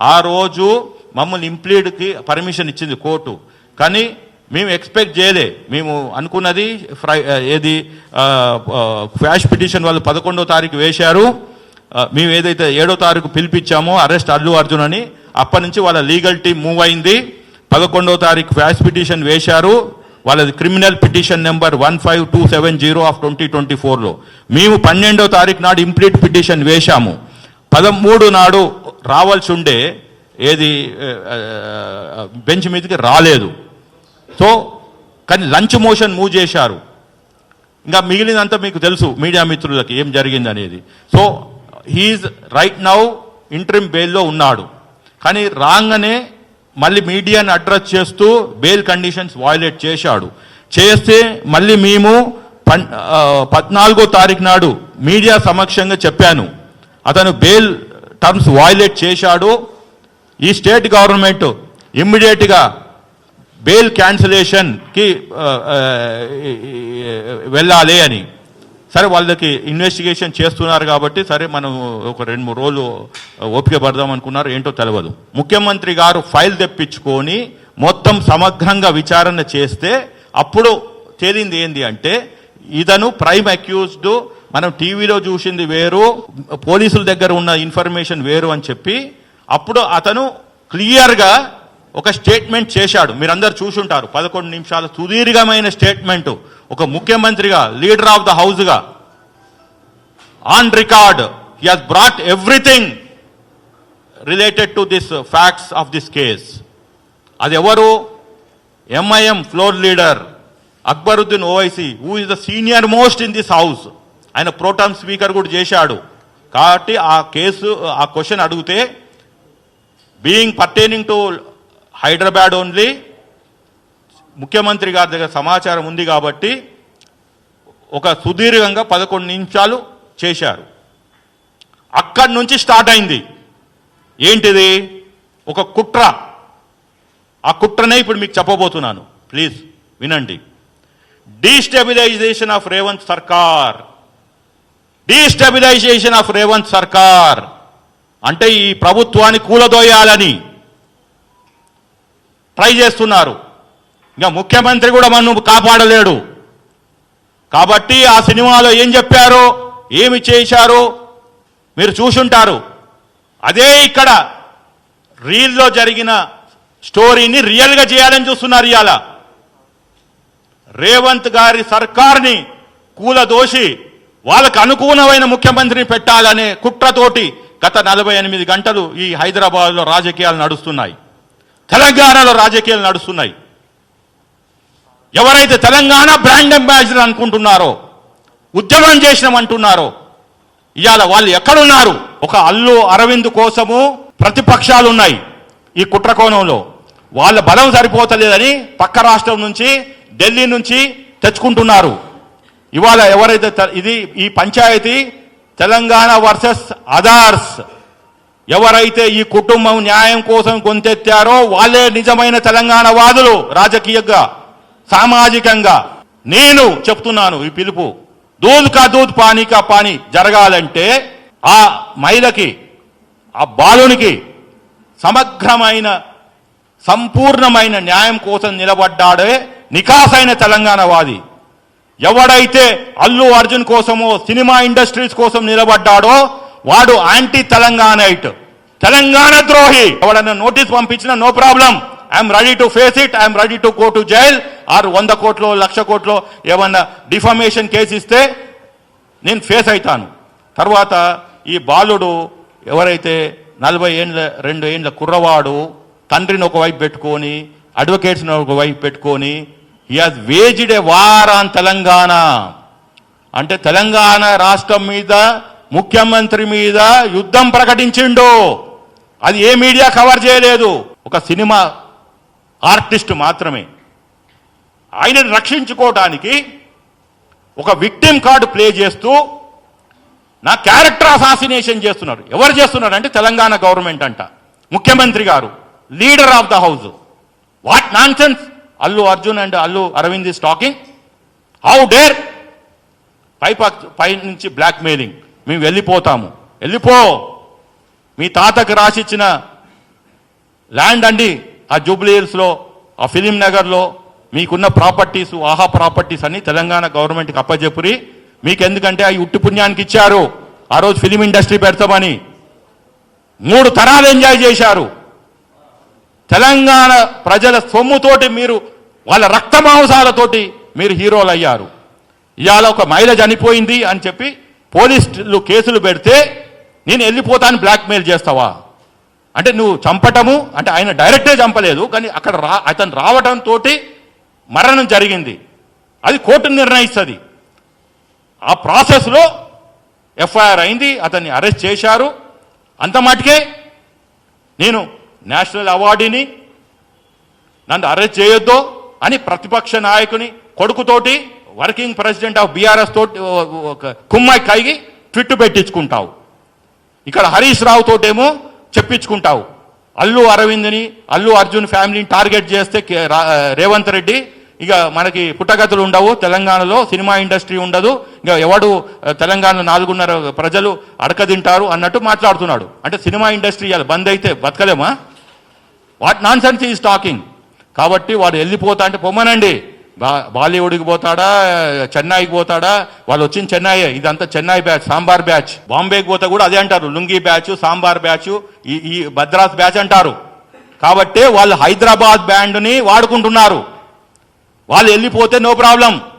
ఆ రోజు మమ్మల్ని ఇంప్లీడ్కి పర్మిషన్ ఇచ్చింది కోర్టు. కానీ మేము ఎక్స్పెక్ట్ చేయలే. మేము అనుకున్నది ఫ్రై ఏది ఫ్యాష్ పిటిషన్ వాళ్ళు పదకొండో తారీఖు వేశారు. మేము ఏదైతే ఏడో తారీఖు పిలిపించామో అరెస్ట్ అల్లు అర్జున్ అని అప్పటి నుంచి వాళ్ళ లీగల్ టీం మూవ్ అయింది. పదకొండో తారీఖు ఫ్యాష్ పిటిషన్ వేశారు. వాళ్ళది criminal petition number one five two seven zero of twenty twenty ఫోర్లో మేము పన్నెండో తారీఖు నాడు ఇంప్లీట్ పిటిషన్ వేశాము. పదమూడు నాడు రావాల్సి ఉండే ఏది బెంచ్ మీదకి రాలేదు. సో కానీ లంచ్ మోషన్ మూవ్ చేశారు. ఇంకా మిగిలినంతా మీకు తెలుసు మీడియా మిత్రులకి ఏం జరిగింది అనేది so he's right now interim బెయిల్లో ఉన్నాడు. కానీ రాగానే మళ్ళీ మీడియాని అడ్రస్ చేస్తూ బెయిల్ కండిషన్స్ వాయిలేట్ చేశాడు. చేస్తే మళ్ళీ మేము పన్ పద్నాలుగో తారీఖు నాడు మీడియా సమక్షంగా చెప్పాను. అతను బెయిల్ టర్మ్స్ వాయిలేట్ చేశాడు ఈ స్టేట్ గవర్నమెంట్ ఇమ్మీడియట్గా బెయిల్ క్యాన్సిలేషన్కి వెళ్ళాలి అని. సరే వాళ్ళకి ఇన్వెస్టిగేషన్ చేస్తున్నారు కాబట్టి సరే మనం ఒక రెండు మూడు రోజులు ఓపిక పడదాం అనుకున్నారు ఏంటో తెలియదు ముఖ్యమంత్రి గారు ఫైల్ తెప్పించుకొని మొత్తం సమగ్రంగా విచారణ చేస్తే అప్పుడు తేలింది ఏంది అంటే ఇతను ప్రైమ్ అక్యూజ్డ్ మనం టీవీలో చూసింది వేరు పోలీసుల దగ్గర ఉన్న ఇన్ఫర్మేషన్ వేరు అని చెప్పి అప్పుడు అతను క్లియర్గా ఒక స్టేట్మెంట్ చేశాడు. మీరందరూ చూసుంటారు. పదకొండు నిమిషాల సుదీర్ఘమైన స్టేట్మెంట్. ఒక ముఖ్యమంత్రిగా leader of the హౌస్గా. On record he has brought everything related to this facts of this case అది ఎవరు MIM floor leader Akbaruddin Owaisi who is the senior most in this house ఆయన ప్రోటాన్ స్పీకర్ కూడా చేశాడు. కాబట్టి ఆ case ఆ question అడిగితే being pertaining to Hyderabad only ముఖ్యమంత్రి గారి దగ్గర సమాచారం ఉంది కాబట్టి ఒక సుదీర్ఘంగా పదకొండు నిమిషాలు చేశారు. అక్కడి నుంచి స్టార్ట్ అయింది. ఏంటిది? ఒక కుట్ర. ఆ కుట్రనే ఇప్పుడు మీకు చెప్పబోతున్నాను. ప్లీజ్ వినండి. డీస్టెబిలైజేషన్ ఆఫ్ రేవంత్ సర్కార్ డీస్టెబిలైజేషన్ ఆఫ్ రేవంత్ సర్కార్ అంటే ఈ ప్రభుత్వాన్ని కూలదోయాలని ట్రై చేస్తున్నారు. ఇంకా ముఖ్యమంత్రి కూడా మనం కాపాడలేడు. కాబట్టి ఆ సినిమాలో ఏం చెప్పారో ఏమి చేశారో మీరు చూసుంటారు. అదే ఇక్కడ రీల్లో జరిగిన స్టోరీని రియల్గా చేయాలని చూస్తున్నారు ఇవాళ రేవంత్ గారి సర్కార్ని కూలదోసి వాళ్ళకు అనుకూలమైన ముఖ్యమంత్రిని పెట్టాలనే కుట్రతోటి గత నలభై ఎనిమిది గంటలు ఈ హైదరాబాద్లో రాజకీయాలు నడుస్తున్నాయి. తెలంగాణలో రాజకీయాలు నడుస్తున్నాయి. ఎవరైతే తెలంగాణ బ్రాండ్ అంబాసిడర్ అనుకుంటున్నారో ఉద్యమం చేసినామంటున్నారో ఇవాళ వాళ్ళు ఎక్కడున్నారు? ఒక అల్లు అరవింద్ కోసము ప్రతిపక్షాలు ఉన్నాయి ఈ కుట్రకోణంలో. వాళ్ళ బలం సరిపోతలేదని పక్క రాష్ట్రం నుంచి ఢిల్లీ నుంచి తెచ్చుకుంటున్నారు. ఇవాళ ఎవరైతే ఇది ఈ పంచాయతీ తెలంగాణ వర్సెస్ అదార్స్. ఎవరైతే ఈ కుటుంబం న్యాయం కోసం గొంతెత్తారో వాళ్ళే నిజమైన తెలంగాణ వాదులు రాజకీయంగా సామాజికంగా. నేను చెప్తున్నాను ఈ పిలుపు. దూద్ కా దూద్ పానీ కా పానీ జరగాలంటే ఆ మహిళకి ఆ బాలునికి సమగ్రమైన సంపూర్ణమైన న్యాయం కోసం నిలబడ్డాడే నికాసైన తెలంగాణవాది ఎవడైతే అల్లు అర్జున్ కోసమో సినిమా ఇండస్ట్రీస్ కోసం నిలబడ్డాడో వాడు యాంటీ తెలంగాణైట్. తెలంగాణ ద్రోహి. ఎవడన్నా నోటీస్ పంపించినా no problem. I'm ready to face it I'm ready to go to jail. ఆరు వంద కోట్లో లక్ష కోట్లో ఏమన్నా డిఫమేషన్ కేసు ఇస్తే నేను ఫేస్ అవుతాను తర్వాత ఈ బాలుడు ఎవరైతే నలభై ఏండ్ల రెండు ఏండ్ల కుర్రవాడు తండ్రిని ఒకవైపు పెట్టుకొని అడ్వకేట్స్ని ఒకవైపు పెట్టుకొని he has waged a war on Telangana అంటే తెలంగాణ రాష్ట్రం మీద ముఖ్యమంత్రి మీద యుద్ధం ప్రకటించిండు. అది ఏ మీడియా కవర్ చేయలేదు. ఒక సినిమా ఆర్టిస్ట్ మాత్రమే. ఆయనను రక్షించుకోవటానికి ఒక విక్టిమ్ కార్డు ప్లే చేస్తూ నా క్యారెక్టర్ అసాసినేషన్ చేస్తున్నారు. ఎవరు చేస్తున్నారు అంటే తెలంగాణ గవర్నమెంట్ అంట. ముఖ్యమంత్రి గారు leader of the house. What nonsense Allu Arjun and Allu Aravind is talking how dare పై పక్- పై నుంచి బ్లాక్ మెయిలింగ్ మేము వెళ్ళిపోతాము. వెళ్ళిపో! మీ తాతకు రాసిచ్చిన ల్యాండ్ అండి. ఆ జూబ్లీ హిల్స్లో ఆ ఫిలిం నగర్లో మీకున్న ప్రాపర్టీస్ ఆహా ప్రాపర్టీస్ అన్ని తెలంగాణ గవర్నమెంట్కి అప్పచెప్పురి మీకు ఎందుకంటే అవి ఉట్టి పుణ్యానికి ఇచ్చారు. ఆ రోజు ఫిలిం ఇండస్ట్రీ పెడతామని. మూడు తరాలు ఎంజాయ్ చేశారు. తెలంగాణ ప్రజల సొమ్ముతోటి మీరు వాళ్ళ రక్త మాంసాలతోటి మీరు హీరోలు అయ్యారు ఇవాళ ఒక మహిళ చనిపోయింది అని చెప్పి పోలీసులు కేసులు పెడితే నేను వెళ్ళిపోతాను బ్లాక్మెయిల్ చేస్తావా? అంటే నువ్వు చంపటము అంటే ఆయన డైరెక్టే చంపలేదు కానీ అక్కడ రా అతను రావటంతో మరణం జరిగింది. అది కోర్టు నిర్ణయిస్తుంది. ఆ ప్రాసెస్లో ఎఫ్ఐఆర్ అయింది అతన్ని అరెస్ట్ చేశారు. అంత మటుకే నేను నేషనల్ అవార్డుని నన్ను అరెస్ట్ చేయొద్దు. అని ప్రతిపక్ష నాయకుని కొడుకుతోటి వర్కింగ్ ప్రెసిడెంట్ ఆఫ్ బీఆర్ఎస్ తోటి కుమ్మాయి కైగి ట్విట్టు పెట్టించుకుంటావు. ఇక్కడ హరీష్ రావు తోటేమో చెప్పించుకుంటావు. అల్లు అరవింద్ని అల్లు అర్జున్ ఫ్యామిలీని టార్గెట్ చేస్తే రేవంత్ రెడ్డి ఇక మనకి పుట్టగతులు ఉండవు తెలంగాణలో సినిమా ఇండస్ట్రీ ఉండదు ఇక ఎవడు తెలంగాణలో తెలంగాణ నాలుగున్నర ప్రజలు అడకదింటారు అన్నట్టు మాట్లాడుతున్నాడు. అంటే సినిమా ఇండస్ట్రీ బంద్ అయితే బతకలేమా? What nonsense is talking కాబట్టి వాడు వెళ్ళిపోతా అంటే పొమ్మనండి. బా బాలీవుడ్కి పోతాడా చెన్నైకి పోతాడా? వాళ్ళు వచ్చిన చెన్నై ఇదంతా చెన్నై బ్యాచ్ సాంబార్ బ్యాచ్. బాంబేకి పోతే కూడా అదే అంటారు. లుంగీ బ్యాచ్ సాంబార్ బ్యాచ్ ఈ ఈ భద్రాస్ బ్యాచ్ అంటారు. కాబట్టి వాళ్ళు హైదరాబాద్ బ్యాండ్ని వాడుకుంటున్నారు. వాళ్ళు వెళ్ళిపోతే నో ప్రాబ్లం.